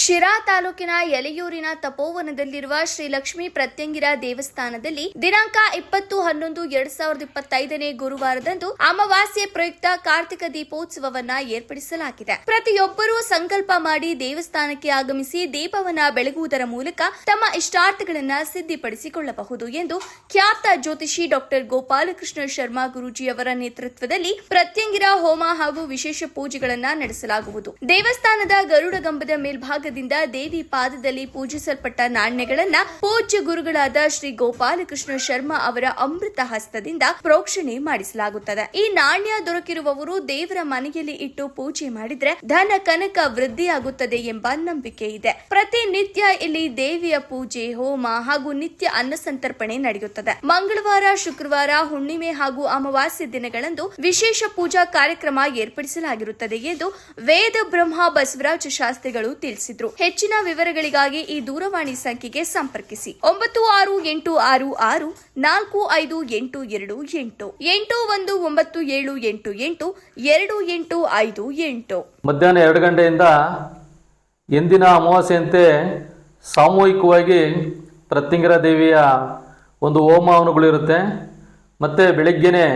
ಶಿರಾ ತಾಲೂಕಿನ ಯಲೆಯೂರಿನ ತಪೋವನದಲ್ಲಿರುವ ಶ್ರೀ ಲಕ್ಷ್ಮೀ ಪ್ರತ್ಯಂಗಿರ ದೇವಸ್ಥಾನದಲ್ಲಿ ದಿನಾಂಕ ಇಪ್ಪತ್ತು ಹನ್ನೊಂದು ಎರಡ್ ಸಾವಿರದ ಇಪ್ಪತ್ತೈದನೇ ಗುರುವಾರದಂದು ಅಮಾವಾಸ್ಯೆ ಪ್ರಯುಕ್ತ ಕಾರ್ತಿಕ ದೀಪೋತ್ಸವವನ್ನ ಏರ್ಪಡಿಸಲಾಗಿದೆ. ಪ್ರತಿಯೊಬ್ಬರೂ ಸಂಕಲ್ಪ ಮಾಡಿ ದೇವಸ್ಥಾನಕ್ಕೆ ಆಗಮಿಸಿ ದೀಪವನ್ನ ಬೆಳಗುವುದರ ಮೂಲಕ ತಮ್ಮ ಇಷ್ಟಾರ್ಥಗಳನ್ನ ಸಿದ್ಧಿಪಡಿಸಿಕೊಳ್ಳಬಹುದು ಎಂದು ಖ್ಯಾತ ಜ್ಯೋತಿಷಿ ಡಾಕ್ಟರ್ ಗೋಪಾಲಕೃಷ್ಣ ಶರ್ಮಾ ಗುರೂಜಿಯವರ ನೇತೃತ್ವದಲ್ಲಿ ಪ್ರತ್ಯಂಗಿರ ಹೋಮ ಹಾಗೂ ವಿಶೇಷ ಪೂಜೆಗಳನ್ನ ನಡೆಸಲಾಗುವುದು. ದೇವಸ್ಥಾನದ ಗರುಡಗಂಬದ ಮೇಲ್ಭಾಗದಿಂದ ದೇವಿ ಪಾದದಲ್ಲಿ ಪೂಜಿಸಲ್ಪಟ್ಟ ನಾಣ್ಯಗಳನ್ನ ಪೂಜ್ಯ ಗುರುಗಳಾದ ಶ್ರೀ ಗೋಪಾಲಕೃಷ್ಣ ಶರ್ಮಾ ಅವರ ಅಮೃತ ಹಸ್ತದಿಂದ ಪ್ರೋಕ್ಷಣೆ ಮಾಡಿಸಲಾಗುತ್ತದೆ. ಈ ನಾಣ್ಯ ದೊರಕಿರುವವರು ದೇವರ ಮನೆಯಲ್ಲಿ ಇಟ್ಟು ಪೂಜೆ ಮಾಡಿದ್ರೆ ಧನ ಕನಕ ವೃದ್ಧಿಯಾಗುತ್ತದೆ ಎಂಬ ನಂಬಿಕೆ ಇದೆ. ಪ್ರತಿನಿತ್ಯ ಇಲ್ಲಿ ದೇವಿಯ ಪೂಜೆ, ಹೋಮ ಹಾಗೂ ನಿತ್ಯ ಅನ್ನ ಸಂತರ್ಪಣೆ ನಡೆಯುತ್ತದೆ. ಮಂಗಳವಾರ, ಶುಕ್ರವಾರ, ಹುಣ್ಣಿಮೆ ಹಾಗೂ ಅಮಾವಾಸ್ಯ ದಿನಗಳಂದು ವಿಶೇಷ ಪೂಜಾ ಕಾರ್ಯಕ್ರಮ ಏರ್ಪಡಿಸಲಾಗಿರುತ್ತದೆ ಎಂದು ವೇದ ಬ್ರಹ್ಮ ಬಸವರಾಜ ಶಾಸ್ತ್ರಿಗಳು ತಿಳಿಸಿದ್ರು ಹೆಚ್ಚಿನ ವಿವರಗಳಿಗಾಗಿ ಈ ದೂರವಾಣಿ ಸಂಖ್ಯೆಗೆ ಸಂಪರ್ಕಿಸಿ. ಒಂಬತ್ತು ಆರು ಎಂಟು ಆರು ಆರು, ನಾಲ್ಕು ಐದು ಎಂಟು ಎರಡು ಎಂಟು. ಎಂಟು ಒಂದು ಒಂಬತ್ತು ಏಳು ಎಂಟು ಎಂಟು, ಎರಡು ಎಂಟು ಐದು ಎಂಟು. ಮಧ್ಯಾಹ್ನ ಎರಡು ಗಂಟೆಯಿಂದ ಎಂದಿನ ಅಮಾವಾಸ್ಯೆಯಂತೆ ಸಾಮೂಹಿಕವಾಗಿ ಪ್ರತ್ಯಂಗರ ದೇವಿಯ ಒಂದು ಹೋಮ ಮತ್ತು ಬೆಳಗ್ಗೆನೇ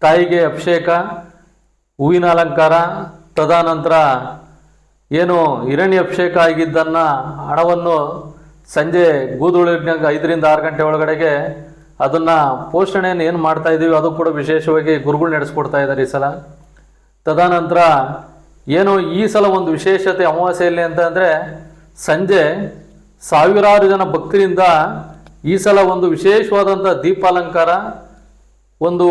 ತಾಯಿಗೆ ಅಭಿಷೇಕ, ಹೂವಿನ ಅಲಂಕಾರ, ತದನಂತರ ಏನು ಹಿರಣ್ಯ ಅಭಿಷೇಕ ಆಗಿದ್ದನ್ನ ಹಣವನ್ನು ಸಂಜೆ ಗೂದುಳಿನಾಗ ಐದರಿಂದ ಆರು ಗಂಟೆ ಒಳಗಡೆಗೆ ಅದನ್ನು ಪೋಷಣೆಯನ್ನು ಏನು ಮಾಡ್ತಾ ಇದೀವಿ, ಅದು ಕೂಡ ವಿಶೇಷವಾಗಿ ಗುರುಗಳು ನಡೆಸ್ಕೊಡ್ತಾ ಇದ್ದಾರೆ ಈ ಸಲ. ತದನಂತರ ಏನು ಈ ಸಲ ಒಂದು ವಿಶೇಷತೆ ಅಮಾವಾಸ್ಯೆಯಲ್ಲಿ ಅಂತ ಅಂದರೆ ಸಂಜೆ ಸಾವಿರಾರು ಜನ ಭಕ್ತರಿಂದ ಈ ಸಲ ಒಂದು ವಿಶೇಷವಾದಂಥ ದೀಪಾಲಂಕಾರ, ಒಂದು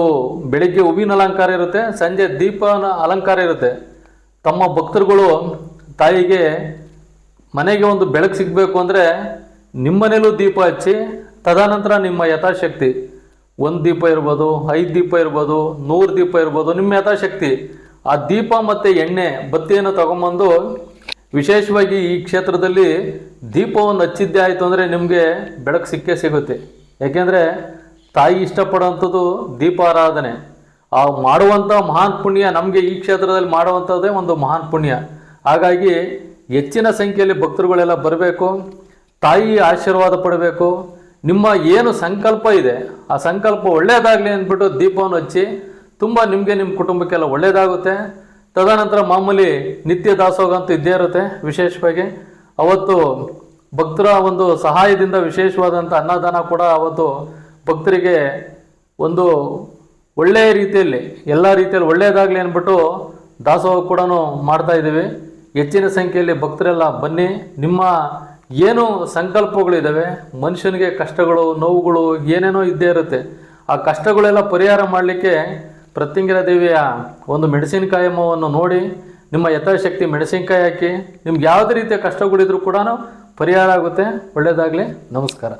ಬೆಳಿಗ್ಗೆ ಹೂವಿನ ಅಲಂಕಾರ ಇರುತ್ತೆ, ಸಂಜೆ ದೀಪನ ಅಲಂಕಾರ ಇರುತ್ತೆ. ತಮ್ಮ ಭಕ್ತರುಗಳು ತಾಯಿಗೆ ಮನೆಗೆ ಒಂದು ಬೆಳಕು ಸಿಗಬೇಕು ಅಂದರೆ ನಿಮ್ಮನೇಲೂ ದೀಪ ಹಚ್ಚಿ, ತದನಂತರ ನಿಮ್ಮ ಯಥಾಶಕ್ತಿ. ಒಂದು ದೀಪ ಇರ್ಬೋದು, ಐದು ದೀಪ ಇರ್ಬೋದು, ನೂರು ದೀಪ ಇರ್ಬೋದು, ನಿಮ್ಮ ಯಥಾಶಕ್ತಿ. ಆ ದೀಪ ಮತ್ತು ಎಣ್ಣೆ, ಬತ್ತಿಯನ್ನು ತಗೊಂಬಂದು ವಿಶೇಷವಾಗಿ ಈ ಕ್ಷೇತ್ರದಲ್ಲಿ ದೀಪವನ್ನು ಹಚ್ಚಿದ್ದೇ ಆಯಿತು ಅಂದರೆ ನಿಮಗೆ ಬೆಳಕು ಸಿಕ್ಕೇ ಸಿಗುತ್ತೆ. ಯಾಕೆಂದರೆ ತಾಯಿ ಇಷ್ಟಪಡುವಂಥದ್ದು ದೀಪಾರಾಧನೆ ಆ ಮಾಡುವಂಥ ಮಹಾನ್ ಪುಣ್ಯ ನಮಗೆ ಈ ಕ್ಷೇತ್ರದಲ್ಲಿ ಮಾಡುವಂಥದ್ದೇ ಒಂದು ಮಹಾನ್ ಪುಣ್ಯ. ಹಾಗಾಗಿ ಹೆಚ್ಚಿನ ಸಂಖ್ಯೆಯಲ್ಲಿ ಭಕ್ತರುಗಳೆಲ್ಲ ಬರಬೇಕು, ತಾಯಿ ಆಶೀರ್ವಾದ ಪಡಬೇಕು. ನಿಮ್ಮ ಏನು ಸಂಕಲ್ಪ ಇದೆ, ಆ ಸಂಕಲ್ಪ ಒಳ್ಳೆಯದಾಗಲಿ ಅಂದ್ಬಿಟ್ಟು ದೀಪವನ್ನು ಹಚ್ಚಿ ತುಂಬ ನಿಮಗೆ ನಿಮ್ಮ ಕುಟುಂಬಕ್ಕೆಲ್ಲ ಒಳ್ಳೆಯದಾಗುತ್ತೆ ತದನಂತರ ಮಾಮೂಲಿ ನಿತ್ಯ ದಾಸೋಹ ಅಂತೂ ಇದ್ದೇ ಇರುತ್ತೆ ವಿಶೇಷವಾಗಿ. ಅವತ್ತು ಭಕ್ತರ ಒಂದು ಸಹಾಯದಿಂದ ವಿಶೇಷವಾದಂಥ ಅನ್ನದಾನ ಕೂಡ ಅವತ್ತು ಭಕ್ತರಿಗೆ ಒಂದು ಒಳ್ಳೆಯ ರೀತಿಯಲ್ಲಿ, ಎಲ್ಲ ರೀತಿಯಲ್ಲಿ ಒಳ್ಳೆಯದಾಗಲಿ ಅಂದ್ಬಿಟ್ಟು ದಾಸೋಹ ಕೂಡ ಮಾಡ್ತಾ ಇದ್ದೀವಿ. ಹೆಚ್ಚಿನ ಸಂಖ್ಯೆಯಲ್ಲಿ ಭಕ್ತರೆಲ್ಲ ಬನ್ನಿ. ನಿಮ್ಮ ಏನು ಸಂಕಲ್ಪಗಳಿದ್ದಾವೆ ಮನುಷ್ಯನಿಗೆ ಕಷ್ಟಗಳು, ನೋವುಗಳು ಏನೇನೋ ಇದ್ದೇ ಇರುತ್ತೆ. ಆ ಕಷ್ಟಗಳೆಲ್ಲ ಪರಿಹಾರ ಮಾಡಲಿಕ್ಕೆ ಪ್ರತ್ಯಂಗಿರ ದೇವಿಯ ಒಂದು ಮೆಣಸಿನಕಾಯಿ ಮೋವನ್ನು ನೋಡಿ, ನಿಮ್ಮ ಯಥಾಶಕ್ತಿ ಮೆಣಸಿನಕಾಯಿ ಹಾಕಿ, ನಿಮ್ಗೆ ಯಾವುದೇ ರೀತಿಯ ಕಷ್ಟಗಳಿದ್ರೂ ಕೂಡ ಪರಿಹಾರ ಆಗುತ್ತೆ. ಒಳ್ಳೆಯದಾಗಲಿ ನಮಸ್ಕಾರ.